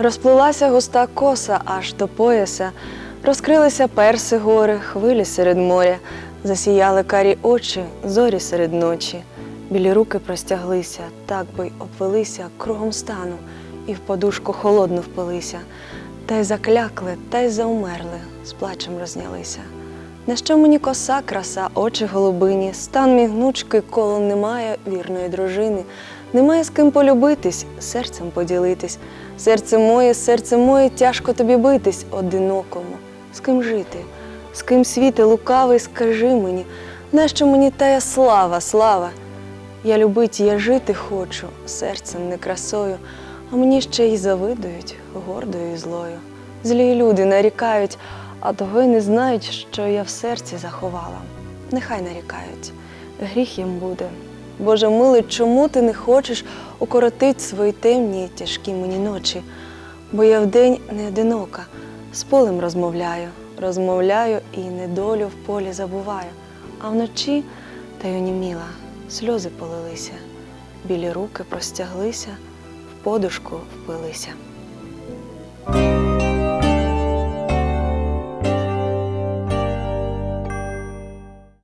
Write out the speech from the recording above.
Розплилася густа коса аж до пояса, розкрилися перси гори, хвилі серед моря, засіяли карі очі, зорі серед ночі. Білі руки простяглися, так би й обвелися кругом стану, і в подушку холодну впилися. Та й заклякли, та й заумерли, з плачем рознялися. На що мені коса, краса, очі голубині, стан мій гнучкий, коло немає вірної дружини, немає з ким полюбитись, серцем поділитись. Серце моє, серце моє, тяжко тобі битись одинокому. З ким жити? З ким світи лукавий, скажи мені, нащо мені тая слава, слава? Я любить, я жити хочу, серцем не красою, а мені ще й завидують гордою і злою. Злі люди нарікають, а того й не знають, що я в серці заховала. Нехай нарікають, гріх їм буде. Боже милий, чому ти не хочеш укоротить свої темні й тяжкі мені ночі? Бо я вдень не одинока, з полем розмовляю, розмовляю і недолю в полі забуваю, а вночі та й оніміла, сльози полилися, білі руки простяглися, в подушку впилися.